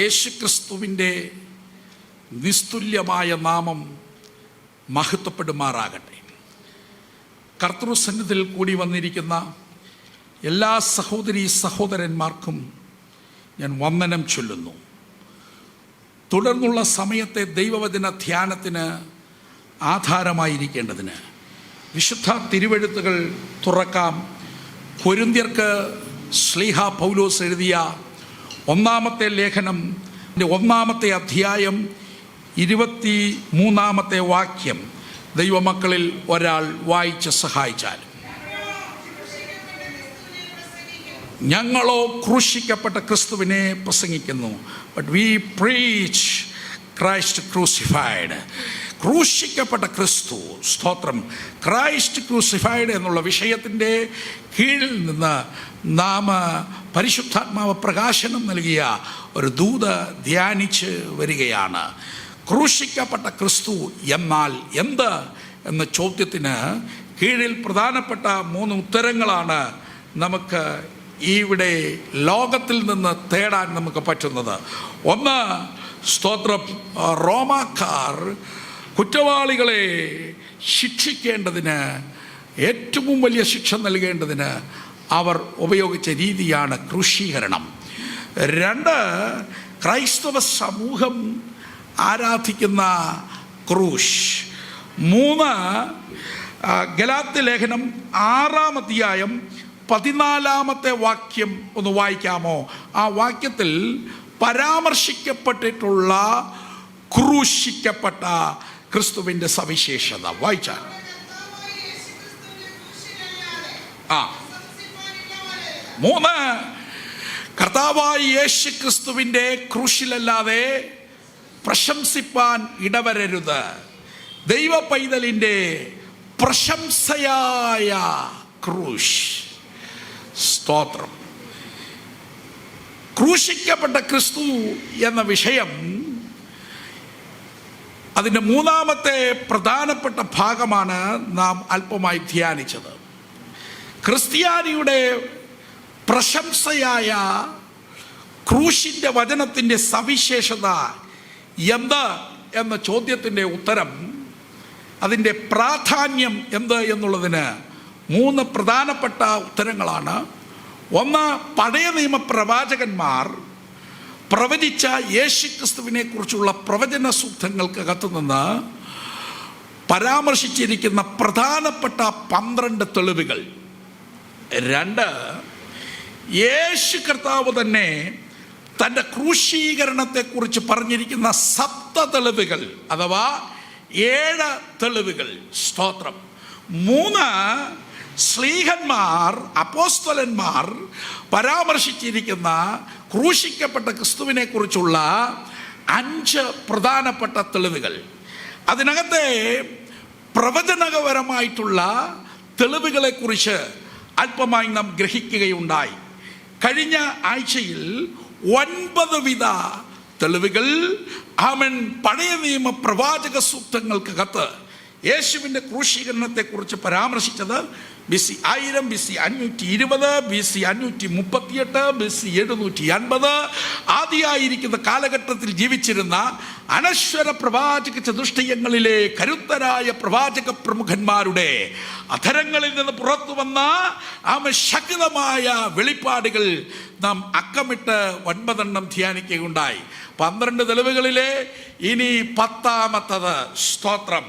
യേശുക്രിസ്തുവിന്റെ നിസ്തുല്യമായ നാമം മഹത്വപ്പെടുമാറാകട്ടെ. കർത്തൃസന്നിധിയിൽ കൂടി വന്നിരിക്കുന്ന എല്ലാ സഹോദരി സഹോദരന്മാർക്കും ഞാൻ വന്ദനം ചൊല്ലുന്നു. തുടർന്നുള്ള സമയത്തെ ദൈവവചന ധ്യാനത്തിന് ആധാരമായിരിക്കേണ്ടതിന് വിശുദ്ധ തിരുവെഴുത്തുകൾ തുറക്കാം. കൊരിന്ത്യർക്ക് ശ്ലീഹ പൗലോസ് എഴുതിയ ഒന്നാമത്തെ ലേഖനം ഒന്നാമത്തെ അധ്യായം ഇരുപത്തി മൂന്നാമത്തെ വാക്യം ദൈവമക്കളിൽ ഒരാൾ വായിച്ച് സഹായിച്ചാൽ ഞങ്ങളോ ക്രൂശിക്കപ്പെട്ട ക്രിസ്തുവിനെ പ്രസംഗിക്കുന്നു but we preach Christ crucified ക്രൂശിക്കപ്പെട്ട ക്രിസ്തു സ്തോത്രം ക്രൈസ്റ്റ് ക്രൂസിഫൈഡ് എന്നുള്ള വിഷയത്തിന്റെ കീഴിൽ നിന്ന് നാം പരിശുദ്ധാത്മാവ് പ്രകാശനം നൽകിയ ഒരു ദൂത ധ്യാനിച്ച് വരികയാണ്. ക്രൂശിക്കപ്പെട്ട ക്രിസ്തു എന്നാൽ എന്ത്? എന്ന ചോദ്യത്തിന് കീഴിൽ പ്രധാനപ്പെട്ട മൂന്ന് ഉത്തരങ്ങളാണ് നമുക്ക് ഇവിടെ ലോകത്തിൽ നിന്ന് തേടാൻ നമുക്ക് പറ്റുന്നത്. ഒന്ന് സ്തോത്രം റോമാക്കാർ കുറ്റവാളികളെ ശിക്ഷിക്കേണ്ടതിന് ഏറ്റവും വലിയ ശിക്ഷ നൽകേണ്ടതിന് അവർ ഉപയോഗിച്ച രീതിയാണ് ക്രൂശീകരണം. രണ്ട് ക്രൈസ്തവ സമൂഹം ആരാധിക്കുന്ന ക്രൂശ്. മൂന്ന് ഗലാത്ത് ലേഖനം ആറാം അധ്യായം പതിനാലാമത്തെ വാക്യം ഒന്ന് വായിക്കാമോ? ആ വാക്യത്തിൽ പരാമർശിക്കപ്പെട്ടിട്ടുള്ള ക്രൂശിക്കപ്പെട്ട ക്രിസ്തുവിന്റെ സവിശേഷത. വായിച്ചാൽ ആ. മൂന്ന്. കർത്താവായ യേശു ക്രിസ്തുവിന്റെ ക്രൂശിലല്ലാതെ പ്രശംസിപ്പാൻ ഇടവരരുത്. ദൈവ പൈതലിന്റെ പ്രശംസയായ ക്രൂശ്. സ്തോത്രം. ക്രൂശിക്കപ്പെട്ട ക്രിസ്തു എന്ന വിഷയം അതിന്റെ മൂന്നാമത്തെ പ്രധാനപ്പെട്ട ഭാഗമാണ് നാം അല്പമായി ധ്യാനിച്ചത്. ക്രിസ്ത്യാനിയുടെ പ്രശംസയായ ക്രൂശിന്റെ വചനത്തിന്റെ സവിശേഷത എന്ത് എന്ന ചോദ്യത്തിന്റെ ഉത്തരം അതിന്റെ പ്രാധാന്യം എന്ത് എന്നുള്ളതിന് മൂന്ന് പ്രധാനപ്പെട്ട ഉത്തരങ്ങളാണ്. ഒന്ന് പഴയ നിയമ പ്രവാചകന്മാർ പ്രവചിച്ച യേശുക്രിസ്തുവിനെ കുറിച്ചുള്ള പ്രവചന സൂക്തങ്ങൾക്കകത്തു നിന്ന് പരാമർശിച്ചിരിക്കുന്ന പ്രധാനപ്പെട്ട പന്ത്രണ്ട് തെളിവുകൾ. രണ്ട് യേശു കർത്താവ് തന്നെ തന്റെ ക്രൂശീകരണത്തെക്കുറിച്ച് പറഞ്ഞിരിക്കുന്ന സപ്ത തെളിവുകൾ അഥവാ ഏഴ് തെളിവുകൾ. സ്തോത്രം. മൂന്ന് സ്ലീഹന്മാർ അപ്പോസ്തലന്മാർ പരാമർശിച്ചിരിക്കുന്ന ക്രൂശിക്കപ്പെട്ട ക്രിസ്തുവിനെ കുറിച്ചുള്ള അഞ്ച് പ്രധാനപ്പെട്ട തെളിവുകൾ. അതിനകത്തെ പ്രവചനകപരമായിട്ടുള്ള തെളിവുകളെക്കുറിച്ച് അല്പമായി നാം ഗ്രഹിക്കുകയുണ്ടായി. കഴിഞ്ഞ ആഴ്ചയിൽ ഒൻപത് വിധ തെളിവുകൾ അവൻ പഴയ നിയമ പ്രവാചക സൂക്തങ്ങൾക്കകത്ത് യേശുവിന്റെ ക്രൂശീകരണത്തെക്കുറിച്ച് പരാമർശിച്ചത് ബി സി ആയിരം ബി സി അഞ്ഞൂറ്റി ഇരുപത് ബി സി അഞ്ഞൂറ്റി മുപ്പത്തിയെട്ട് ബി സി എഴുന്നൂറ്റി അൻപത്. ആദിയായിരിക്കുന്ന കാലഘട്ടത്തിൽ ജീവിച്ചിരുന്ന അനശ്വര പ്രവാചക ചതുഷ്ടയങ്ങളിലെ കരുത്തരായ പ്രവാചക പ്രമുഖന്മാരുടെ അധരങ്ങളിൽ നിന്ന് പുറത്തു വന്ന ആമ ശക്തമായ വെളിപ്പാടുകൾ നാം അക്കമിട്ട് ഒൻപതെണ്ണം ധ്യാനിക്കുകയുണ്ടായി. പന്ത്രണ്ട് തെളിവുകളിലെ ഇനി പത്താമത്തത് സ്തോത്രം.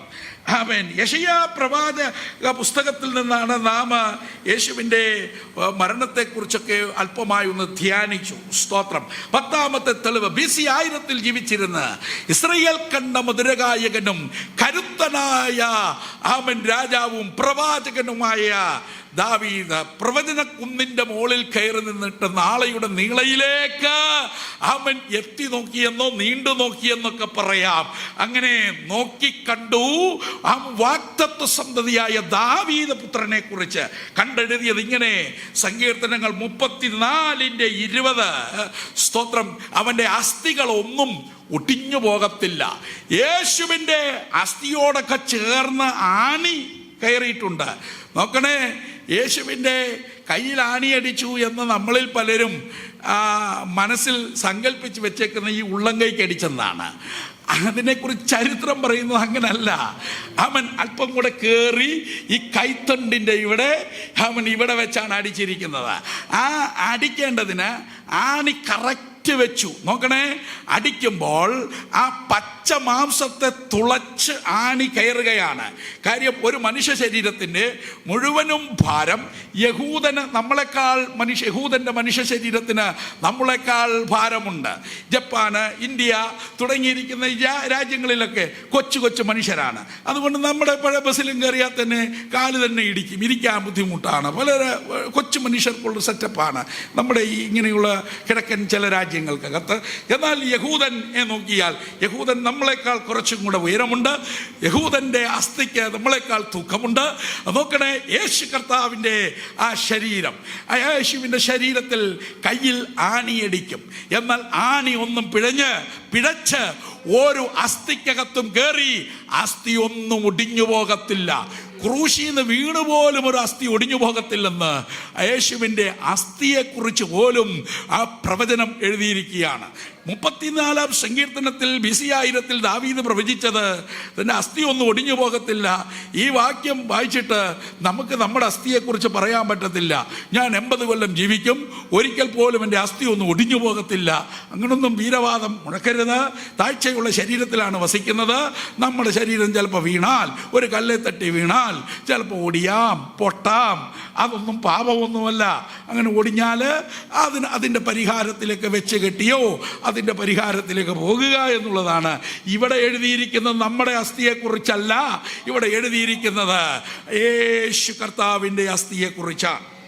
ആമേൻ. യശയാ പ്രവാചക പുസ്തകത്തിൽ നിന്നാണ് നാം യേശുവിന്റെ മരണത്തെക്കുറിച്ചൊക്കെ അല്പമായി ഒന്ന് ധ്യാനിച്ചു. സ്തോത്രം. പത്താമത്തെ തെളിവ്. ബി സി ആയിരത്തിൽ ജീവിച്ചിരുന്ന ഇസ്രയേൽ കണ്ട മധുരഗായകനും കരുത്തനായ ആമൻ രാജാവും പ്രവാചകനുമായ ദാവീദ് പ്രവചന കുന്നിന്റെ മുകളിൽ കയറി നിന്നിട്ട് നാളെയുടെ നീളയിലേക്ക് അവൻ എത്തി നോക്കിയെന്നോ നീണ്ടു നോക്കിയെന്നൊക്കെ പറയാം. അങ്ങനെ നോക്കി കണ്ടു ആ വാക്തത്വ സന്തതിയായ ദാവീദ പുത്രനെ കുറിച്ച് കണ്ടെഴുതിയത് ഇങ്ങനെ. സങ്കീർത്തനങ്ങൾ മുപ്പത്തിനാലിന്റെ ഇരുപത്. സ്തോത്രം. അവന്റെ അസ്ഥികളൊന്നും ഒട്ടിഞ്ഞു പോകത്തില്ല. യേശുവിന്റെ അസ്ഥിയോടൊക്കെ ചേർന്ന് ആണി കയറിയിട്ടുണ്ട്. നോക്കണേ യേശുവിന്റെ കയ്യിൽ ആണിയടിച്ചു എന്ന് നമ്മളിൽ പലരും മനസ്സിൽ സങ്കല്പിച്ച് വെച്ചേക്കുന്ന ഈ ഉള്ളംകൈക്ക് അടിച്ചെന്നാണ്. അതിനെക്കുറിച്ച് ചരിത്രം പറയുന്നത് അങ്ങനല്ല. അവൻ അല്പം കൂടെ കയറി ഈ കൈത്തണ്ടിന്റെ ഇവിടെ അവൻ ഇവിടെ വെച്ചാണ് അടിച്ചിരിക്കുന്നത്. ആ അടിക്കേണ്ടതിന് ആണി കറക്റ്റ് വെച്ചു. നോക്കണേ അടിക്കുമ്പോൾ ആ പച്ച മാംസത്തെ തുളച്ച് ആണി കയറുകയാണ്. കാര്യം ഒരു മനുഷ്യ ശരീരത്തിന്റെ മുഴുവനും ഭാരം യഹൂദന് നമ്മളെക്കാൾ മനുഷ്യ യഹൂദന്റെ മനുഷ്യ ശരീരത്തിന് നമ്മളെക്കാൾ ഭാരമുണ്ട്. ജപ്പാന് ഇന്ത്യ തുടങ്ങിയിരിക്കുന്ന രാജ്യങ്ങളിലൊക്കെ കൊച്ചു കൊച്ചു മനുഷ്യരാണ്. അതുകൊണ്ട് നമ്മുടെ പഴയ ബസ്സിലും കയറിയാൽ തന്നെ കാൽ തന്നെ ഇടിക്കും. ഇരിക്കാൻ ബുദ്ധിമുട്ടാണ്. പല കൊച്ചു മനുഷ്യർക്കുള്ള സെറ്റപ്പാണ് നമ്മുടെ ഈ ഇങ്ങനെയുള്ള കിഴക്കൻ ചില രാജ്യങ്ങൾക്കകത്ത്. എന്നാൽ യഹൂദൻ നോക്കിയാൽ യഹൂദൻ നമ്മളെക്കാൾ കുറച്ചും കൂടെ ഉയരമുണ്ട്. യഹൂദന്റെ അസ്ഥിക്ക് നമ്മളെക്കാൾ തൂക്കമുണ്ട്. നോക്കണേ യേശു കർത്താവിന്റെ ആ ശരീരം ആ യേശുവിന്റെ ശരീരത്തിൽ കയ്യിൽ ആണിയടിക്കും. എന്നാൽ ആണി ഒന്നും പിഴഞ്ഞ് പിഴച്ച് ഒരു അസ്ഥിക്കകത്തും കയറി അസ്ഥി ഒന്നും ഒടിഞ്ഞു പോകത്തില്ല. ക്രൂശിൽ നിന്ന് വീണ് പോലും ഒരു അസ്ഥി ഒടിഞ്ഞു പോകത്തില്ലെന്ന് യേശുവിന്റെ അസ്ഥിയെക്കുറിച്ച് പോലും ആ പ്രവചനം എഴുതിയിരിക്കുകയാണ്. മുപ്പത്തിനാലാം സങ്കീർത്തനത്തിൽ ബിസിയായിരത്തിൽ ദാവീദ് പ്രവചിച്ചത് തന്റെ അസ്ഥി ഒന്നും ഒടിഞ്ഞു പോകത്തില്ല. ഈ വാക്യം വായിച്ചിട്ട് നമുക്ക് നമ്മുടെ അസ്ഥിയെക്കുറിച്ച് പറയാൻ പറ്റത്തില്ല. ഞാൻ എൺപത് കൊല്ലം ജീവിക്കും. ഒരിക്കൽ പോലും എന്റെ അസ്ഥി ഒന്നും ഒടിഞ്ഞു പോകത്തില്ല. അങ്ങനൊന്നും വീരവാദം മുഴക്കരുത്. താഴ്ചയുള്ള ശരീരത്തിലാണ് വസിക്കുന്നത്. നമ്മുടെ ശരീരം ചിലപ്പോൾ വീണാൽ ഒരു കല്ലെ തട്ടി വീണാൽ ചിലപ്പോൾ ഒടിയാം പൊട്ടാം. അതൊന്നും പാപമൊന്നുമല്ല. അങ്ങനെ ഒടിഞ്ഞാൽ അതിന് അതിന്റെ പരിഹാരത്തിലേക്ക് വെച്ച് കെട്ടിയോ അതിന്റെ പരിഹാരത്തിലേക്ക് പോകുക എന്നുള്ളതാണ്. ഇവിടെ എഴുതിയിരിക്കുന്നത് നമ്മുടെ അസ്ഥിയെക്കുറിച്ചല്ല. ഇവിടെ എഴുതിയിരിക്കുന്നത് യേശു കർത്താവിന്റെ അസ്ഥിയെക്കുറിച്ചാണ്.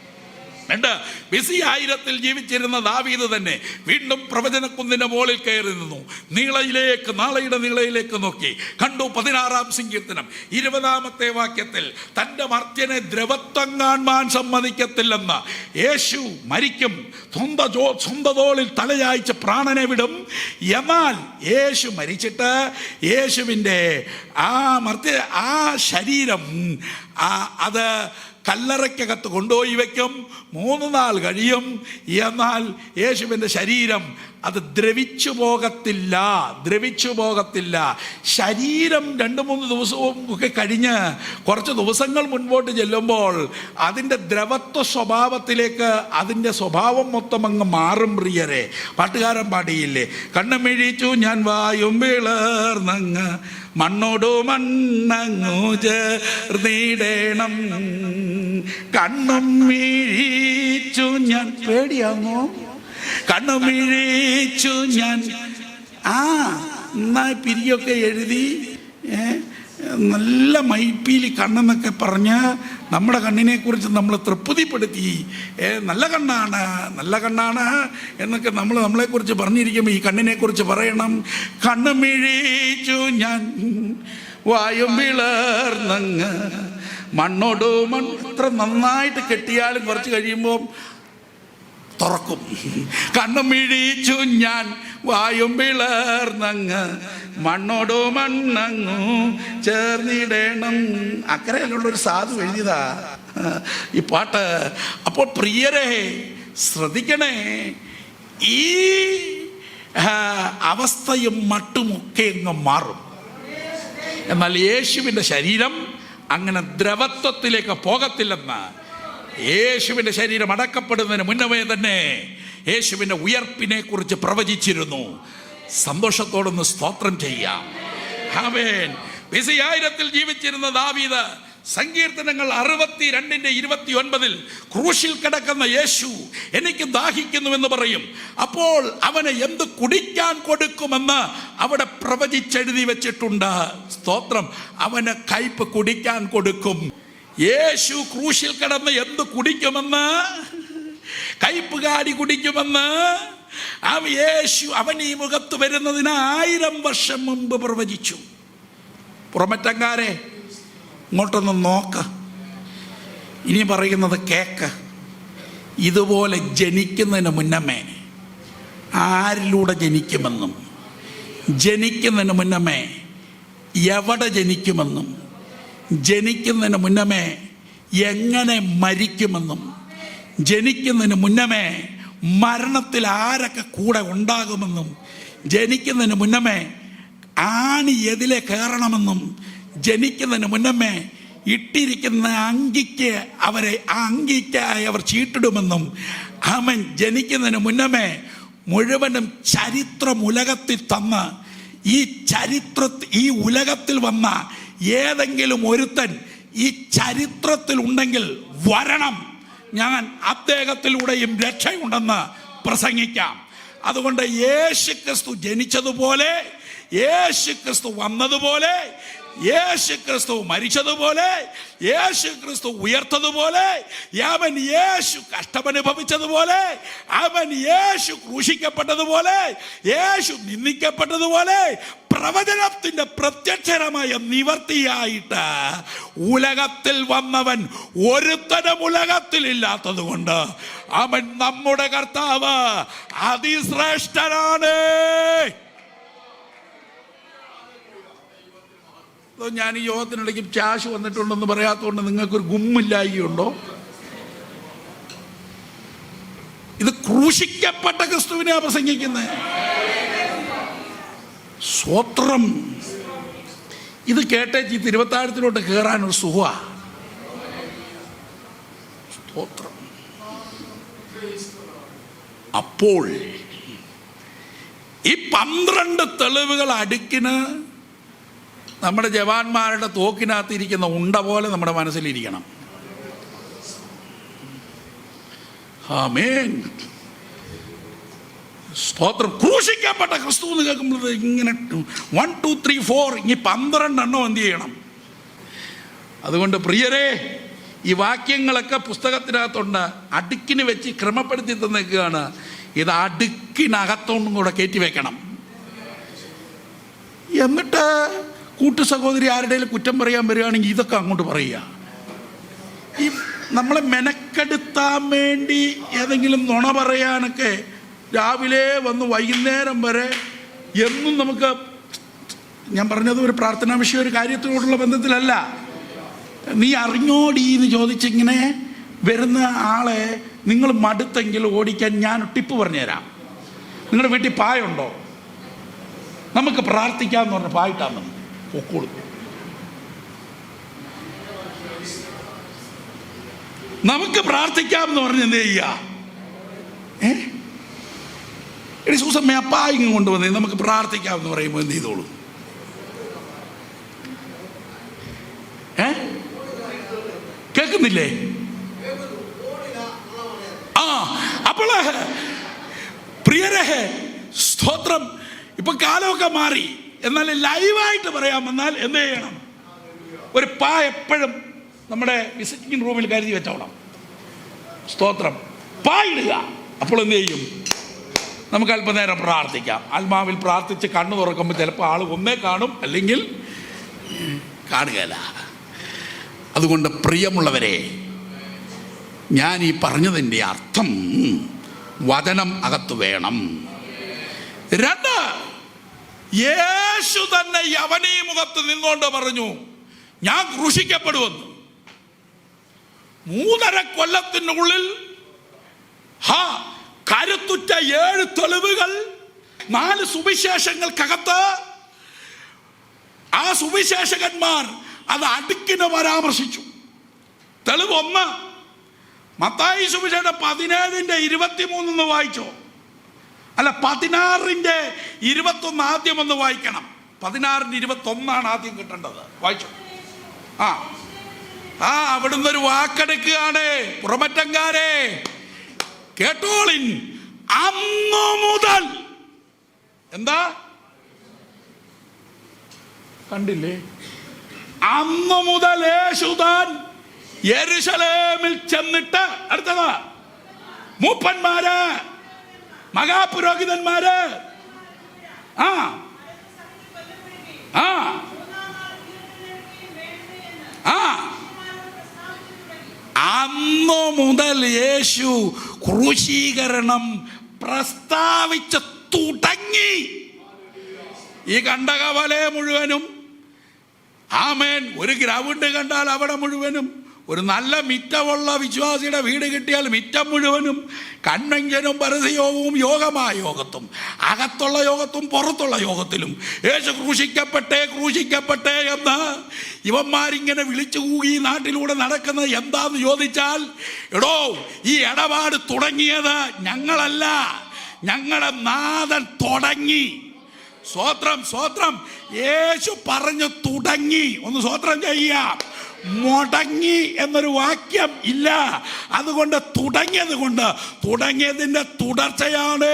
രണ്ട് ബിസി ആയിരത്തിൽ ജീവിച്ചിരുന്ന ദാവീദ് തന്നെ വീണ്ടും പ്രവചനക്കുന്നിന്റെ മുകളിൽ കയറി നിന്നു. നീളയിലേക്ക് നാളെയുടെ നീളയിലേക്ക് നോക്കി. കണ്ടു പതിനാറാം സങ്കീർത്തനം. ഇരുപതാമത്തെ വാക്യത്തിൽ തന്റെ മർത്യനെ ദ്രവത്വം കാണാൻ സമ്മതിക്കത്തില്ലെന്ന്. യേശു മരിക്കും. സ്വന്ത ജോ സ്വന്തതോളിൽ തലയായിച്ച് പ്രാണനെ വിടും. എന്നാൽ യേശു മരിച്ചിട്ട് യേശുവിന്റെ ആ മർത്യ ആ ശരീരം അത് കല്ലറയ്ക്കകത്ത് കൊണ്ടുപോയി വയ്ക്കും. മൂന്ന് നാൾ കഴിയും. എന്നാൽ യേശുവിന്റെ ശരീരം അത് ദ്രവിച്ചു പോകത്തില്ല ദ്രവിച്ചു പോകത്തില്ല. ശരീരം രണ്ട് മൂന്ന് ദിവസവും ഒക്കെ കഴിഞ്ഞ് കുറച്ച് ദിവസങ്ങൾ മുൻപോട്ട് ചെല്ലുമ്പോൾ അതിന്റെ ദ്രവത്വ സ്വഭാവത്തിലേക്ക് അതിന്റെ സ്വഭാവം മൊത്തം അങ്ങ് മാറും പ്രിയരെ. പാട്ടുകാരൻ പാടിയില്ലേ? കണ്ണുമിഴിച്ചു ഞാൻ വായും വിളർന്നങ്ങ് മണ്ണോടു മണ്ണങ്ങു ചേർന്നിടേണം. കണ്ണും മിഴിച്ചു ഞാൻ പേടിയാങ്ങോ കണ്ണുമിഴിച്ചു ഞാൻ. ആ നന്നായി പിരിയൊക്കെ എഴുതി നല്ല മൈപ്പീലി കണ്ണെന്നൊക്കെ പറഞ്ഞ് നമ്മുടെ കണ്ണിനെ കുറിച്ച് നമ്മൾ തൃപ്തിപ്പെടുത്തി. ഏ, നല്ല കണ്ണാണ് നല്ല കണ്ണാണ് എന്നൊക്കെ നമ്മൾ നമ്മളെക്കുറിച്ച് പറഞ്ഞിരിക്കുമ്പോൾ ഈ കണ്ണിനെ കുറിച്ച് പറയണം. കണ്ണുമിഴിച്ചു ഞാൻ വായും വിളർന്നങ്ങ് മണ്ണോട് മൺ ഇത്ര നന്നായിട്ട് കെട്ടിയാലും കുറച്ച് കഴിയുമ്പോൾ തുറക്കും. കണ്ണും മിഴിച്ചു ഞാൻ വായും പിളർന്നങ്ങ് മണ്ണോടു മണ്ണങ്ങു ചേർന്നിടണം. അക്കരയിലുള്ളൊരു സാധു എഴുതിയതാ. ഈ പാട്ട്. അപ്പോൾ പ്രിയരെ ശ്രദ്ധിക്കണേ. ഈ അവസ്ഥയും മട്ടുമൊക്കെ അങ്ങ് മാറും. എന്നാൽ യേശുവിന്റെ ശരീരം അങ്ങനെ ദ്രവത്വത്തിലേക്ക് പോകത്തില്ലെന്ന് യേശുവിന്റെ ശരീരം അടക്കപ്പെടുന്നതിന് മുന്നമേ തന്നെ യേശുവിന്റെ ഉയർപ്പിനെ കുറിച്ച് പ്രവചിച്ചിരുന്നു. സന്തോഷത്തോടൊന്ന് സ്തോത്രം ചെയ്യാം. ആമേൻ. വിസയായിരത്തിൽ ജീവിച്ചിരുന്ന ദാവീദ് സങ്കീർത്തനങ്ങൾ അറുപത്തി രണ്ടിന്റെ ഇരുപത്തി ഒൻപതിൽ ക്രൂശിൽ കിടക്കുന്ന യേശു എനിക്ക് ദാഹിക്കുന്നുവെന്ന് പറയും. അപ്പോൾ അവന് എന്ത് കുടിക്കാൻ കൊടുക്കുമെന്ന് അവിടെ പ്രവചിച്ചെഴുതി വെച്ചിട്ടുണ്ട്. സ്തോത്രം. അവന് കയ്പ് കുടിക്കാൻ കൊടുക്കും. യേശു ക്രൂശിൽ കിടന്ന് എന്ത് കുടിക്കുമെന്ന്? കയ്പുകാടി കുടിക്കുമെന്ന്? യേശു അവൻ ഈ മുഖത്ത് വരുന്നതിന് ആയിരം വർഷം മുമ്പ് പ്രവചിച്ചു. പുറമറ്റങ്കാരെ ഇങ്ങോട്ടൊന്ന് നോക്ക. ഇനി പറയുന്നത് കേക്ക്. ഇതുപോലെ ജനിക്കുന്നതിന് മുന്നമേ ആരിലൂടെ ജനിക്കുമെന്നും ജനിക്കുന്നതിന് മുന്നമേ എവിടെ ജനിക്കുമെന്നും ജനിക്കുന്നതിന് മുന്നമേ എങ്ങനെ മരിക്കുമെന്നും ജനിക്കുന്നതിന് മുന്നമേ മരണത്തിൽ ആരൊക്കെ കൂടെ ഉണ്ടാകുമെന്നും ജനിക്കുന്നതിന് മുന്നമേ ആണി എതിലെ കയറണമെന്നും ജനിക്കുന്നതിന് മുന്നമേ ഇട്ടിരിക്കുന്ന അങ്കിക്ക് അവരെ ആ അങ്കിക്കായി അവർ ചീട്ടിടുമെന്നും അവൻ ജനിക്കുന്നതിന് മുന്നമേ മുഴുവനും ചരിത്രം ഉലകത്തിൽ തന്ന് ഈ ചരിത്ര ഈ ഉലകത്തിൽ വന്ന ഏതെങ്കിലും ഒരുത്തൻ ഈ ചരിത്രത്തിൽ ഉണ്ടെങ്കിൽ വരണം. ഞാൻ അദ്ദേഹത്തിലൂടെയും രക്ഷയുണ്ടെന്ന് പ്രസംഗിക്കാം. അതുകൊണ്ട് യേശു ക്രിസ്തു ജനിച്ചതുപോലെ യേശു ക്രിസ്തു വന്നതുപോലെ യേശു ക്രിസ്തു മരിച്ചതുപോലെ യേശു ക്രിസ്തു ഉയർത്തതുപോലെ അവൻ യേശു കഷ്ടമനുഭവിച്ചതുപോലെ അവൻ യേശു ക്രൂശിക്കപ്പെട്ടതുപോലെ യേശു നിന്ദിക്കപ്പെട്ടതുപോലെ പ്രവചനത്തിന്റെ പ്രത്യക്ഷരമായ നിവർത്തിയായിട്ട് ഉലകത്തിൽ വന്നവൻ ഒരുത്തരം ഉലകത്തിൽ ഇല്ലാത്തത് കൊണ്ട് അവൻ നമ്മുടെ കർത്താവ് അതിശ്രേഷ്ഠനാണ്. ഞാൻ ഈ യോഗത്തിനിടയ്ക്ക് ക്യാഷ് വന്നിട്ടുണ്ടെന്ന് പറയാത്തതുകൊണ്ട് നിങ്ങൾക്കൊരു ഗുമ്മില്ലായികയുണ്ടോ? ഇത് ക്രൂശിക്കപ്പെട്ട ക്രിസ്തുവിനെ പ്രസംഗിക്കുന്നത് സ്വത്രം. ഇത് കേട്ടേച്ച് ഈ തിരുവത്താഴത്തിലോട്ട് ഒരു സുഖ സ്തോത്രം അപ്പോൾ ഈ പന്ത്രണ്ട് തെളിവുകൾ അടുക്കിന് നമ്മുടെ ജവാന്മാരുടെ തോക്കിനകത്ത് ഇരിക്കുന്ന ഉണ്ട പോലെ നമ്മുടെ മനസ്സിലിരിക്കണം. ആമേൻ. സ്തോത്രം. ക്രൂശിക്കപ്പെട്ട ക്രിസ്തു എന്ന് കേൾക്കുമ്പോൾ ഇങ്ങനെ വൺ ടു ത്രീ ഫോർ ഇനി പന്ത്രണ്ടെണ്ണം എന്ത് ചെയ്യണം? അതുകൊണ്ട് പ്രിയരെ ഈ വാക്യങ്ങളൊക്കെ പുസ്തകത്തിനകത്തുണ്ട്. അടുക്കിന് വെച്ച് ക്രമപ്പെടുത്തി തന്നേക്കുകയാണ് ഇത് അടുക്കിനകത്തോണ്ടും കൂടെ കയറ്റി വെക്കണം. എന്നിട്ട് കൂട്ടു സഹോദരി ആരുടെയും കുറ്റം പറയാൻ വരികയാണെങ്കിൽ ഇതൊക്കെ അങ്ങോട്ട് പറയുക. ഈ നമ്മളെ മെനക്കെടുത്താൻ വേണ്ടി ഏതെങ്കിലും നുണ പറയാനൊക്കെ രാവിലെ വന്ന് വൈകുന്നേരം വരെ എന്നും നമുക്ക് ഞാൻ പറഞ്ഞത് ഒരു പ്രാർത്ഥനാ വിഷയം ഒരു കാര്യത്തോടുള്ള ബന്ധത്തിലല്ല. നീ അറിഞ്ഞോടി എന്ന് ചോദിച്ചിങ്ങനെ വരുന്ന ആളെ നിങ്ങൾ മടുത്തെങ്കിൽ ഓടിക്കാൻ ഞാൻ ടിപ്പ് പറഞ്ഞുതരാം. നിങ്ങളുടെ വീട്ടിൽ പായുണ്ടോ? നമുക്ക് പ്രാർത്ഥിക്കാമെന്ന് പറഞ്ഞ് പായിട്ടാ മതി പൊക്കോളൂ നമുക്ക് പ്രാർത്ഥിക്കാം എന്ന് പറഞ്ഞ് എന്ത് ചെയ്യുക ഏ? എടി സൂസമ്മ അപ്പാ ഇങ്ങ് കൊണ്ടുവന്നേ. നമുക്ക് പ്രാർത്ഥിക്കാമെന്ന് പറയുമ്പോൾ എന്ത് ചെയ്തോളൂ? ഏ? കേൾക്കുന്നില്ലേ? ആ അപ്പോൾ പ്രിയരെ സ്തോത്രം. ഇപ്പൊ കാലമൊക്കെ മാറി. എന്നാൽ ലൈവായിട്ട് പറയാൻ വന്നാൽ എന്ത് ചെയ്യണം? ഒരു പാ എപ്പോഴും നമ്മുടെ വിസിറ്റിംഗ് റൂമിൽ കരുതി വെച്ചോളാം. സ്തോത്രം. പാ ഇടുക. അപ്പോൾ എന്ത് ചെയ്യും? നമുക്ക് അല്പനേരം പ്രാർത്ഥിക്കാം. ആത്മാവിൽ പ്രാർത്ഥിച്ച് കണ്ണു തുറക്കുമ്പോൾ ചിലപ്പോൾ ആൾ ഒന്നേ കാണും അല്ലെങ്കിൽ കാണുകയല്ല. അതുകൊണ്ട് പ്രിയമുള്ളവരെ ഞാൻ ഈ പറഞ്ഞതിന്റെ അർത്ഥം വചനം അകത്ത് വേണം. രണ്ട്. യേശു തന്നെ യവനീ മുഖത്ത് നിന്നുകൊണ്ട് പറഞ്ഞു ഞാൻ ക്രൂശിക്കപ്പെടുമെന്ന്. മൂന്നര കൊല്ലത്തിനുള്ളിൽ ഹാ കരുത്തുറ്റ ഏഴ് തെളിവുകൾ നാല് സുവിശേഷങ്ങൾക്കകത്ത് ആ സുവിശേഷകന്മാർ അത് അടുക്കിനെ പരാമർശിച്ചു. തെളിവ് ഒന്ന് മത്തായി സുവിശേഷം പതിനേഴിന്റെ ഇരുപത്തിമൂന്ന് വായിച്ചോ. അല്ല പതിനാറിന്റെ ഇരുപത്തൊന്ന് ആദ്യം ഒന്ന് വായിക്കണം. പതിനാറിന്റെ ഇരുപത്തൊന്നാണ് ആദ്യം കിട്ടേണ്ടത്. വായിച്ചു. ആ. ആ അവിടുന്ന് ഒരു വാക്കെടുക്കുകയാണ്. പുറമറ്റങ്കാരെ കേട്ടോളിൻ അന്നു മുതൽ. എന്താ? കണ്ടില്ലേ? അന്നു മുതൽ യേശുദാൻ യെരുശലേമിൽ ചെന്നിട്ട് അടുത്തതാ. മൂപ്പന്മാര് മഹാപുരോഹിതന്മാര്. ആ. ആ. ആ. അന്നു മുതൽ യേശു ക്രൂശീകരണം പ്രസ്താവിച്ച് തുടങ്ങി. ഈ കണ്ടകവല മുഴുവനും. ആമേൻ. ഒരു ഗ്രൗണ്ട് കണ്ടാൽ അവിടെ മുഴുവനും. ഒരു നല്ല മിറ്റമുള്ള വിശ്വാസിയുടെ വീട് കിട്ടിയാൽ മിറ്റം മുഴുവനും കൺവെൻഷനും പരസ്യയോഗവും യോഗമായ യോഗത്തും. അകത്തുള്ള യോഗത്തും പുറത്തുള്ള യോഗത്തിലും. യേശു ക്രൂശിക്കപ്പെട്ടേ ക്രൂശിക്കപ്പെട്ടേ എന്ന് ഇവന്മാരിങ്ങനെ വിളിച്ചു കൂകി നാട്ടിലൂടെ നടക്കുന്നത് എന്താന്ന് ചോദിച്ചാൽ എടോ ഈ ഇടപാട് തുടങ്ങിയത് ഞങ്ങളല്ല. ഞങ്ങളുടെ നാഥൻ തുടങ്ങി. സ്വോത്രം സ്വോത്രം യേശു പറഞ്ഞു തുടങ്ങി. ഒന്ന് സ്വോത്രം ചെയ്യാം മുടങ്ങി എന്നൊരു വാക്യം ഇല്ല. അതുകൊണ്ട് തുടങ്ങിയത് കൊണ്ട് തുടങ്ങിയതിന്റെ തുടർച്ചയാണ്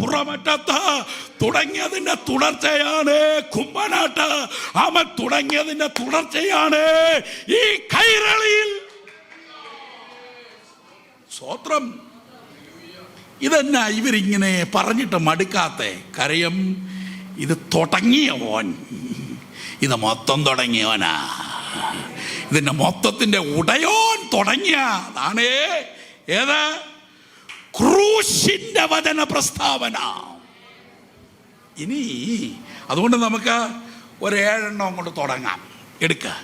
പുറമറ്റത്ത്. തുടങ്ങിയതിന്റെ തുടർച്ചയാണ് കുമ്പനാട്ട്. അവൻ തുടങ്ങിയതിന്റെ തുടർച്ചയാണ് ഈ കൈരളിയിൽ. സ്വോത്രം. ഇതെന്നാ ഇവരിങ്ങനെ പറഞ്ഞിട്ട് മടുക്കാത്ത? കരയം ഇത് തുടങ്ങിയവൻ ഇത് മൊത്തം തുടങ്ങിയവനാ. ഇതിന്റെ മൊത്തത്തിന്റെ ഉടയോൻ തുടങ്ങിയ അതാണേ ഏത്? ക്രൂശിന്റെ വചന പ്രസ്താവന. ഇനി അതുകൊണ്ട് നമുക്ക് ഒരു ഏഴെണ്ണം അങ്ങോട്ട് തുടങ്ങാം. എടുക്കുക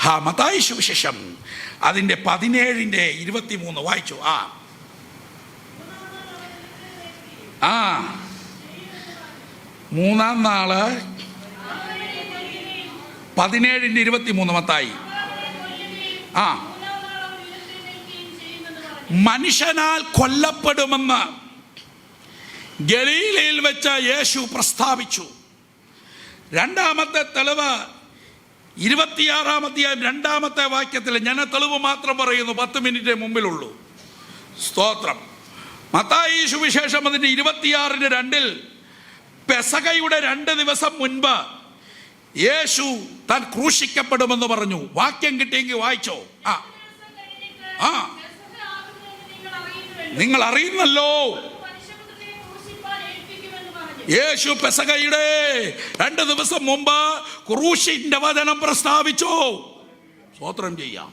ഹാ മതായ സുവിശേഷം അതിന്റെ പതിനേഴിന്റെ ഇരുപത്തിമൂന്ന് വായിച്ചു. ആ. ആ. മൂന്നാം നാൾ പതിനേഴിന്റെ ഇരുപത്തിമൂന്ന് മത്തായി. ആ. മനുഷ്യനാൽ കൊല്ലപ്പെടുമെന്ന് ഗലീലയിൽ വെച്ച് യേശു പ്രസ്താവിച്ചു. രണ്ടാമത്തെ തെളിവ് ഇരുപത്തിയാറാം അധ്യായം രണ്ടാമത്തെ വാക്യത്തിൽ ഞാൻ തെളിവ് മാത്രം പറയുന്നു പത്ത് മിനിറ്റ് മുമ്പിലുള്ളൂ. സ്തോത്രം. മത്തായി സുവിശേഷം അതിന്റെ ഇരുപത്തിയാറിന് രണ്ടിൽ പെസകയുടെ രണ്ട് ദിവസം മുൻപ് യേശു താൻ ക്രൂശിക്കപ്പെടുമെന്ന് പറഞ്ഞു. വാക്യം കിട്ടിയെങ്കിൽ വായിച്ചോ. ആ. ആ. നിങ്ങൾ അറിയുന്നല്ലോ. യേശു പെസകയുടെ രണ്ട് ദിവസം മുമ്പ് ക്രൂശിന്റെ വചനം പ്രസ്താവിച്ചോ. സ്വോത്രം ചെയ്യാം.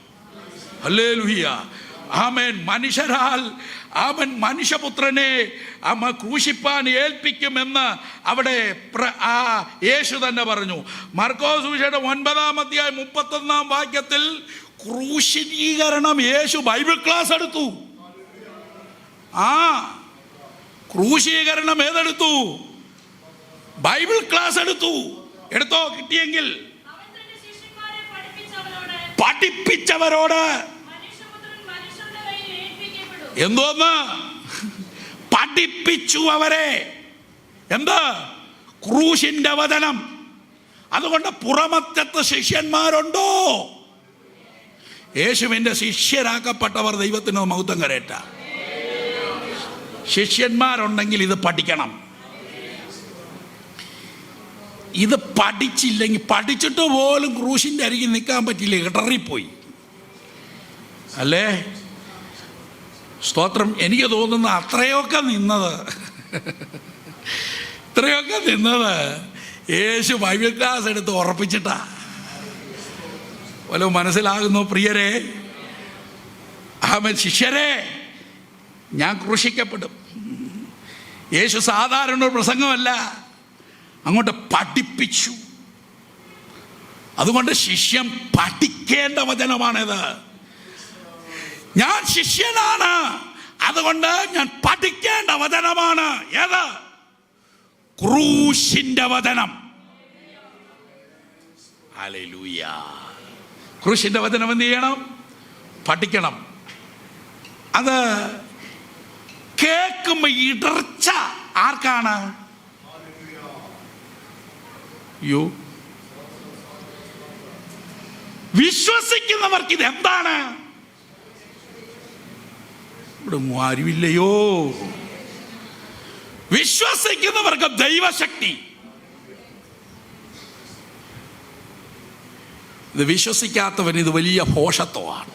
അല്ലേ ലുഹിയ ആമേൻ. മനുഷ്യരാൽ അവൻ മനുഷ്യപുത്രനെ അമ്മ ക്രൂശിപ്പാൻ ഏൽപ്പിക്കുമെന്ന് അവിടെ ആ യേശു തന്നെ പറഞ്ഞു. മർക്കോ വിഷയുടെ ഒൻപതാം അധ്യായം മുപ്പത്തൊന്നാം വാക്യത്തിൽ ക്രൂശീകരണം യേശു ബൈബിൾ ക്ലാസ് എടുത്തു. ആ ക്രൂശീകരണം ഏതെടുത്തു? ബൈബിൾ ക്ലാസ് എടുത്തു. എടുത്തോ? കിട്ടിയെങ്കിൽ. പഠിപ്പിച്ചവരോട്. എന്തോന്ന്? പഠിപ്പിച്ചു അവരെ എന്ത്? ക്രൂശിന്റെ വചനം. അതുകൊണ്ട് പുറമറ്റത്ത് ശിഷ്യന്മാരുണ്ടോ? യേശുവിന്റെ ശിഷ്യരാക്കപ്പെട്ടവർ ദൈവത്തിന് മൗത്തം കരേറ്റ. ശിഷ്യന്മാരുണ്ടെങ്കിൽ ഇത് പഠിക്കണം. ഇത് പഠിച്ചില്ലെങ്കിൽ പഠിച്ചിട്ട് പോലും ക്രൂശിന്റെ അരികിൽ നിൽക്കാൻ പറ്റില്ല ഇടറിപ്പോയി. അല്ലേ? സ്തോത്രം. എനിക്ക് തോന്നുന്ന അത്രയൊക്കെ നിന്നത്. ഇത്രയൊക്കെ നിന്നത് യേശു ബൈബിൾ ക്ലാസ് എടുത്ത് ഉറപ്പിച്ചിട്ടാ. വല്ല മനസ്സിലാകുന്നു പ്രിയരെ? അഹമ്മദ് ശിഷ്യരെ ഞാൻ ക്രൂശിക്കപ്പെടും. യേശു സാധാരണ ഒരു പ്രസംഗമല്ല. അങ്ങോട്ട് പഠിപ്പിച്ചു. അതുകൊണ്ട് ശിഷ്യം പഠിക്കേണ്ട വചനമാണിത്. ഞാൻ ശിഷ്യനാണ്. അതുകൊണ്ട് ഞാൻ പഠിക്കേണ്ട വചനമാണ് ഏത്? ക്രൂശിന്റെ വചനം. ക്രൂശിന്റെ വചനം എന്ത് ചെയ്യണം? പഠിക്കണം. അത് കേൾക്കുമ്പോ ഇടർച്ച ആർക്കാണ്? യോ വിശ്വസിക്കുന്നവർക്ക് ഇത് എന്താണ്? ഇവിടെ ആരുമില്ലയോ വിശ്വസിക്കുന്നവർക്ക് ദൈവശക്തി. ഇത് വിശ്വസിക്കാത്തവൻ ഇത് വലിയ ഭോഷത്വമാണ്.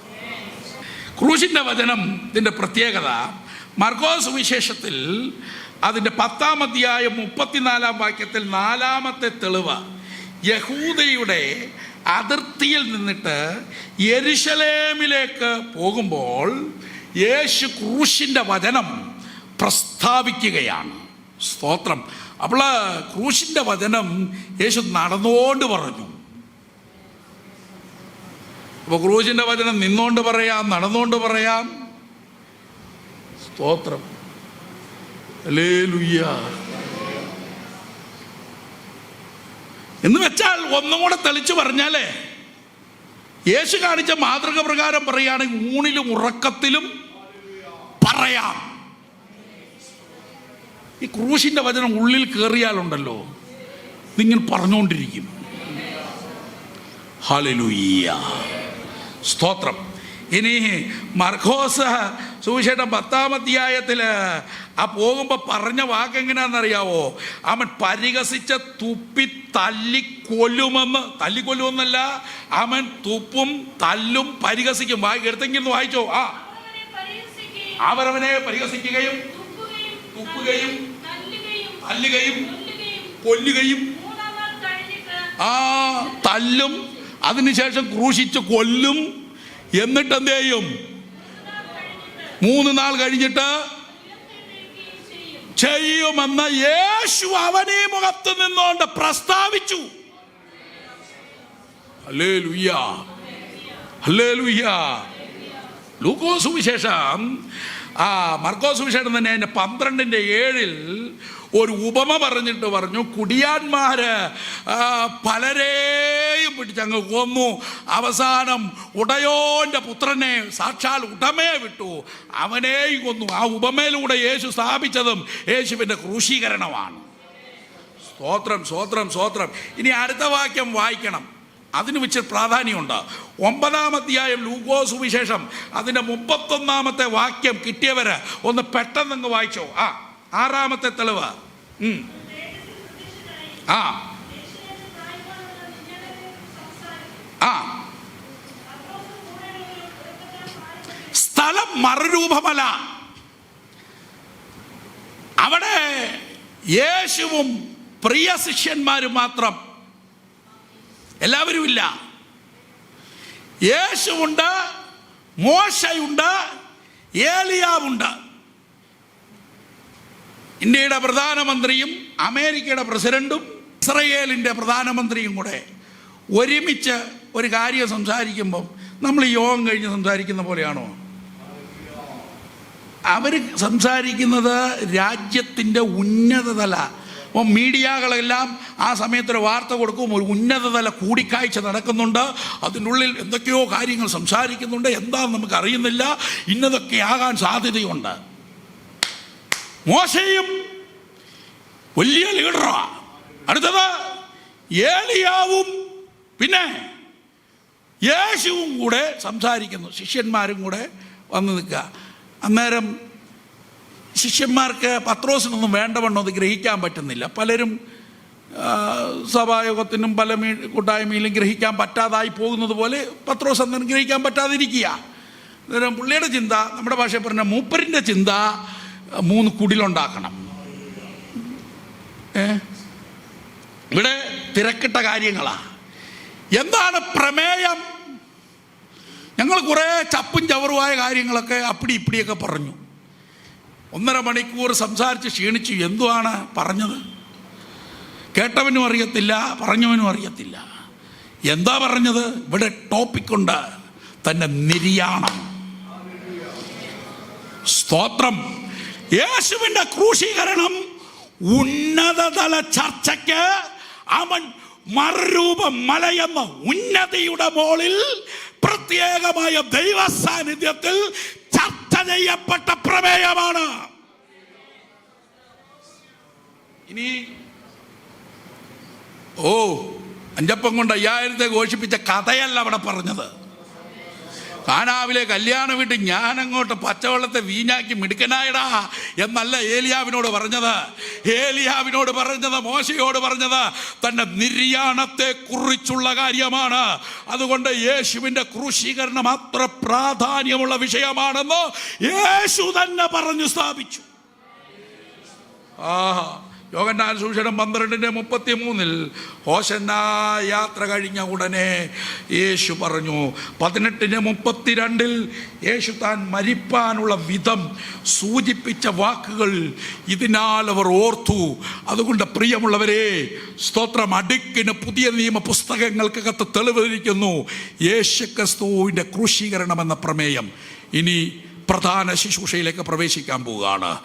ക്രൂശിന്റെ വചനം ഇതിന്റെ പ്രത്യേകത മർഗോസ് വിശേഷത്തിൽ അതിന്റെ പത്താം മുപ്പത്തിനാലാം വാക്യത്തിൽ നാലാമത്തെ തെളിവ് യഹൂദയുടെ അതിർത്തിയിൽ നിന്നിട്ട് യരിശലേമിലേക്ക് പോകുമ്പോൾ യേശു ക്രൂശിന്റെ വചനം പ്രസ്താവിക്കുകയാണ്. സ്തോത്രം. അപ്പോൾ ക്രൂശിന്റെ വചനം യേശു നടന്നുകൊണ്ട് പറഞ്ഞു. അപ്പൊ ക്രൂശിന്റെ വചനം നിന്നുകൊണ്ട് പറയാം നടന്നുകൊണ്ട് പറയാം. സ്തോത്രം. എന്ന് വെച്ചാൽ ഒന്നും കൂടെ തെളിച്ചു പറഞ്ഞാലേ യേശു കാണിച്ച മാതൃക പ്രകാരം പറയുകയാണെങ്കിൽ ഊണിലും ഉറക്കത്തിലും പറയാം. ഈ ക്രൂശിന്റെ വചനം ഉള്ളിൽ കയറിയാലുണ്ടല്ലോ നിങ്ങൾ പറഞ്ഞുകൊണ്ടിരിക്കും. സ്തോത്രം. ഇനി മർഖോസ് സുവിശേഷം പത്താം അധ്യായത്തിൽ ആ പോകുമ്പോൾ പറഞ്ഞ വാക്ക് എങ്ങനെയാണെന്നറിയാവോ? അവൻ പരിഹസിച്ച തുപ്പി തല്ലിക്കൊല്ലുമെന്ന്. തല്ലിക്കൊല്ലുമെന്നല്ല അവൻ തുപ്പും തല്ലും പരിഹസിക്കും. വായി എടുത്തെങ്കിലും വായിച്ചോ. ആ. അവരവനെ പരിഹസിക്കുകയും തുപ്പുകയും തല്ലുകയും കൊല്ലുകയും ആ തല്ലും അതിനുശേഷം ക്രൂശിച്ച് കൊല്ലും. എന്നിട്ട് മൂന്ന് നാൾ കഴിഞ്ഞിട്ട് ചെയ്യുമെന്ന് യേശു അവനെ മുഖത്ത് നിന്നുകൊണ്ട് പ്രസ്താവിച്ചു. ലൂക്കോസ് വിശേഷം ആ മർക്കോസ് വിശേഷം തന്നെ അതിന്റെ പന്ത്രണ്ടിന്റെ ഏഴിൽ ഒരു ഉപമ പറഞ്ഞിട്ട് പറഞ്ഞു കുടിയാന്മാര് പലരെയും പിടിച്ചങ്ങ് കൊന്നു. അവസാനം ഉടയോന്റെ പുത്രനെ സാക്ഷാൽ ഉടമയെ വിട്ടു. അവനെയും കൊന്നു. ആ ഉപമയിലൂടെ യേശു സ്ഥാപിച്ചതും യേശുവിന്റെ ക്രൂശീകരണമാണ്. സ്തോത്രം സ്തോത്രം സ്തോത്രം. ഇനി അടുത്ത വാക്യം വായിക്കണം. അതിന് വെച്ച് പ്രാധാന്യമുണ്ട്. ഒമ്പതാം അധ്യായം ലൂഗോ സുവിശേഷം. അതിന്റെ മുപ്പത്തൊന്നാമത്തെ വാക്യം കിട്ടിയവര് ഒന്ന് പെട്ടെന്നങ്ങ് വായിച്ചോ. ആ. ആറാമത്തെ തെളിവ്. ആ. ആ. സ്ഥലം മറുരൂപമല്ല. അവിടെ യേശുവും പ്രിയ ശിഷ്യന്മാരും മാത്രം. എല്ലാവരും ഇല്ല യേശുവുണ്ട് മോശയുണ്ട് ഏലിയാവുണ്ട്. ഇന്ത്യയുടെ പ്രധാനമന്ത്രിയും അമേരിക്കയുടെ പ്രസിഡന്റും ഇസ്രയേലിന്റെ പ്രധാനമന്ത്രിയും കൂടെ ഒരുമിച്ച് ഒരു കാര്യം സംസാരിക്കുമ്പം നമ്മൾ യോഗം കഴിഞ്ഞ് സംസാരിക്കുന്ന പോലെയാണോ? അവർ സംസാരിക്കുന്നത് രാജ്യത്തിന്റെ ഉന്നതതല. അപ്പം മീഡിയകളെല്ലാം ആ സമയത്തൊരു വാർത്ത കൊടുക്കും ഒരു ഉന്നതതല കൂടിക്കാഴ്ച നടക്കുന്നുണ്ട്. അതിനുള്ളിൽ എന്തൊക്കെയോ കാര്യങ്ങൾ സംസാരിക്കുന്നുണ്ട്. എന്താണെന്ന് നമുക്ക് അറിയുന്നില്ല ഇന്നതൊക്കെ ആകാൻ സാധ്യതയുണ്ട്. മോശയും. വലിയ ലീഡറാ. അടുത്തത് ഏലിയാവും. പിന്നെ യേശുവും കൂടെ സംസാരിക്കുന്നു. ശിഷ്യന്മാരും കൂടെ വന്ന് നിൽക്കുക. അന്നേരം ശിഷ്യന്മാർക്ക് പത്രോസിനൊന്നും വേണ്ടവണ്ണം അത് ഗ്രഹിക്കാൻ പറ്റുന്നില്ല. പലരും സഭായോഗത്തിനും പല മീ കൂട്ടായ്മയിലും ഗ്രഹിക്കാൻ പറ്റാതായി പോകുന്നത് പോലെ പത്രോസ് അന്നേരം ഗ്രഹിക്കാൻ പറ്റാതിരിക്കുക. അന്നേരം പുള്ളിയുടെ ചിന്ത നമ്മുടെ ഭാഷയിൽ പറഞ്ഞ മൂപ്പരിന്റെ ചിന്ത മൂന്ന് കുടിലുണ്ടാക്കണം. ഇവിടെ തിരക്കിട്ട കാര്യങ്ങളാ. എന്താണ് പ്രമേയം? ഞങ്ങൾ കുറേ ചപ്പും ചവറുമായ കാര്യങ്ങളൊക്കെ അപ്പിടി ഇപ്പിടിയൊക്കെ പറഞ്ഞു. ഒന്നര മണിക്കൂർ സംസാരിച്ച് ക്ഷീണിച്ചു. എന്തുവാണ് പറഞ്ഞത്? കേട്ടവനും അറിയത്തില്ല പറഞ്ഞവനും അറിയത്തില്ല. എന്താ പറഞ്ഞത്? ഇവിടെ ടോപ്പിക്കുണ്ട് തന്റെ നിര്യാണം. സ്തോത്രം. യേശുവിന്റെ ക്രൂശീകരണം ഉന്നതതല ചർച്ചയ്ക്ക് അവൻ മറുരൂപം മലയെന്ന ഉന്നതിയുടെ മോളിൽ പ്രത്യേകമായ ദൈവ സാന്നിധ്യത്തിൽ ചർച്ച ചെയ്യപ്പെട്ട പ്രമേയമാണ്. ഇനി ഓ അഞ്ചപ്പം കൊണ്ട് അയ്യായിരത്തെ ഘോഷിപ്പിച്ച കഥയല്ല അവിടെ പറഞ്ഞത്. കാനാവിലെ കല്യാണ ഞാൻ അങ്ങോട്ട് പച്ചവെള്ളത്തെ വീഞ്ഞാക്കി മിടുക്കനായടാ എന്നല്ല ഏലിയാവിനോട് പറഞ്ഞത്. ഏലിയാവിനോട് പറഞ്ഞത് മോശയോട് പറഞ്ഞത് തന്റെ നിര്യാണത്തെ കുറിച്ചുള്ള കാര്യമാണ്. അതുകൊണ്ട് യേശുവിന്റെ ക്രൂശീകരണം അത്ര പ്രാധാന്യമുള്ള വിഷയമാണെന്ന് യേശു തന്നെ പറഞ്ഞു സ്ഥാപിച്ചു. ആ യോഗന്നാൻ സുവിശേഷം പന്ത്രണ്ടിന്റെ മുപ്പത്തി മൂന്നിൽ ഹോശന്ന യാത്ര കഴിഞ്ഞ ഉടനെ യേശു പറഞ്ഞു പതിനെട്ടിന് മുപ്പത്തിരണ്ടിൽ യേശു താൻ മരിപ്പാനുള്ള വിധം സൂചിപ്പിച്ച വാക്കുകൾ ഇതിനാൽ അവർ ഓർത്തു. അതുകൊണ്ട് പ്രിയമുള്ളവരെ സ്തോത്രം. അടുക്കിന് പുതിയ നിയമ പുസ്തകങ്ങൾക്കകത്ത് തെളിവിരിക്കുന്നു യേശു ക്രിസ്തുവിന്റെ ക്രൂശീകരണം എന്ന പ്രമേയം. ഇനി പ്രധാന ശുശ്രൂഷയിലേക്ക് പ്രവേശിക്കാൻ പോവുകയാണ്.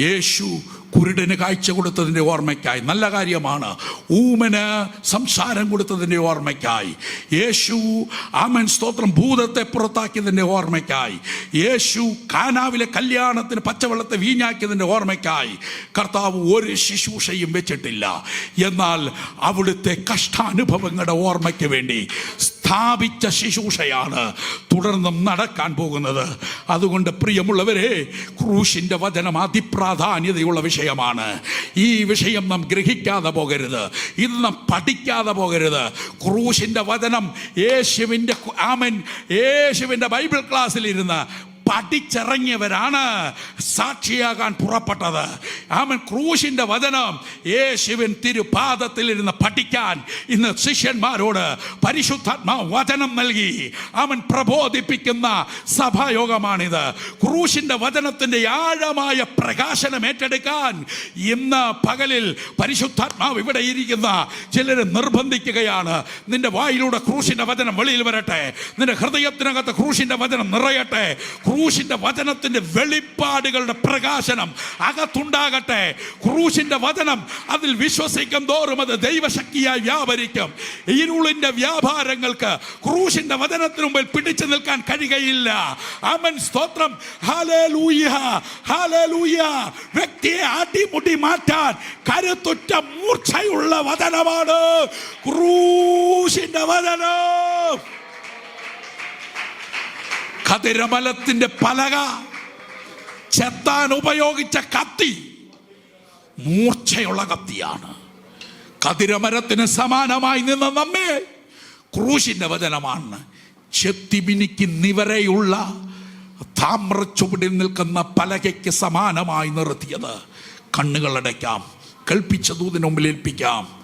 യേശു കുരുടന് കാഴ്ച കൊടുത്തതിന്റെ ഓർമ്മയ്ക്കായി. നല്ല കാര്യമാണ്. ഊമന് സംസാരം കൊടുത്തതിന്റെ ഓർമ്മയ്ക്കായി. യേശു ആമൻ സ്തോത്രം ഭൂതത്തെ പുറത്താക്കിയതിന്റെ ഓർമ്മയ്ക്കായി. യേശു കാനാവിലെ കല്യാണത്തിന് പച്ചവെള്ളത്തെ വീഞ്ഞാക്കിയതിന്റെ ഓർമ്മയ്ക്കായി. കർത്താവ് ഒരു ശുശ്രൂഷയും വെച്ചിട്ടില്ല. എന്നാൽ അവിടുത്തെ കഷ്ടാനുഭവങ്ങളുടെ ഓർമ്മയ്ക്ക് വേണ്ടി സ്ഥാപിച്ച ശുശ്രൂഷയാണ് തുടർന്നും നടക്കാൻ പോകുന്നത്. അതുകൊണ്ട് പ്രിയമുള്ളവരെ ക്രൂശിന്റെ വചനം അതിപ്രാധാന്യതയുള്ള വിഷയമാണ്. ഈ വിഷയം നാം ഗ്രഹിക്കാതെ പോകരുത്. ഇത് നാം പഠിക്കാതെ പോകരുത്. ക്രൂശിന്റെ വചനം യേശുവിന്റെ ആമൻ. യേശുവിന്റെ ബൈബിൾ ക്ലാസ്സിൽ ഇരുന്ന് പഠിച്ചിറങ്ങിയവരാണ്. സാക്ഷിയാകാൻ പുറപ്പെട്ടത്. ആമൻ ക്രൂശിന്റെ വചനം യേശുവിൻ തിരുപാദത്തിൽ ഇരുന്ന് പഠിക്കാൻ ഇന്ന് ശിഷ്യന്മാരോട് പരിശുദ്ധാത്മാ വചനം നൽകി. അവൻ പ്രബോധിപ്പിക്കുന്ന സഭായോഗമാണിത്. ക്രൂശിന്റെ വചനത്തിന്റെ ആഴമായ പ്രകാശനം ഏറ്റെടുക്കാൻ ഇന്ന് പകലിൽ പരിശുദ്ധാത്മാവ് ഇവിടെ ഇരിക്കുന്ന ചിലരെ നിർബന്ധിക്കുകയാണ്. നിന്റെ വായിലൂടെ ക്രൂശിന്റെ വചനം വെളിയിൽ വരട്ടെ. നിന്റെ ഹൃദയത്തിനകത്ത് ക്രൂശിന്റെ വചനം നിറയട്ടെ. ക്രൂശിന്റെ വചനത്തിന്റെ വെളിപ്പാടുകളുടെ പ്രകാശനം അകത്തുണ്ടാകട്ടെ. ക്രൂശിന്റെ വചനം അതിൽ വിശ്വസിക്കും തോറും അത് ദൈവശക്തിയായി വ്യാപരിക്കും. ഇരുളിന്റെ വ്യാപാരങ്ങൾക്ക് ക്രൂശിന്റെ വചനത്തിന് മുമ്പിൽ പിടിച്ചു നിൽക്കാൻ കഴിയുകയില്ല. അമൻ സ്തോത്രം. വ്യക്തിയെ അടിമുടി മാറ്റാൻ കരുത്തുറ്റ മൂർച്ചയുള്ള വചനമാണ് ക്രൂശിന്റെ വചനം. കതിരമലത്തിന്റെ പലക ചെത്താൻ ഉപയോഗിച്ച കത്തി മൂർച്ചയുള്ള കത്തിയാണ്. കതിരമരത്തിന് സമാനമായി നിന്ന നമ്മെ ക്രൂശിന്റെ വചനമാണ്. ചെത്തിമിനിക്ക് നിവരെയുള്ള താമ്രച്ചുവടിൽ നിൽക്കുന്ന പലകയ്ക്ക് സമാനമായി നിർത്തിയത്. കണ്ണുകളടയ്ക്കാം കൽപ്പിച്ച ദൂതിന് ഏൽപ്പിക്കാം.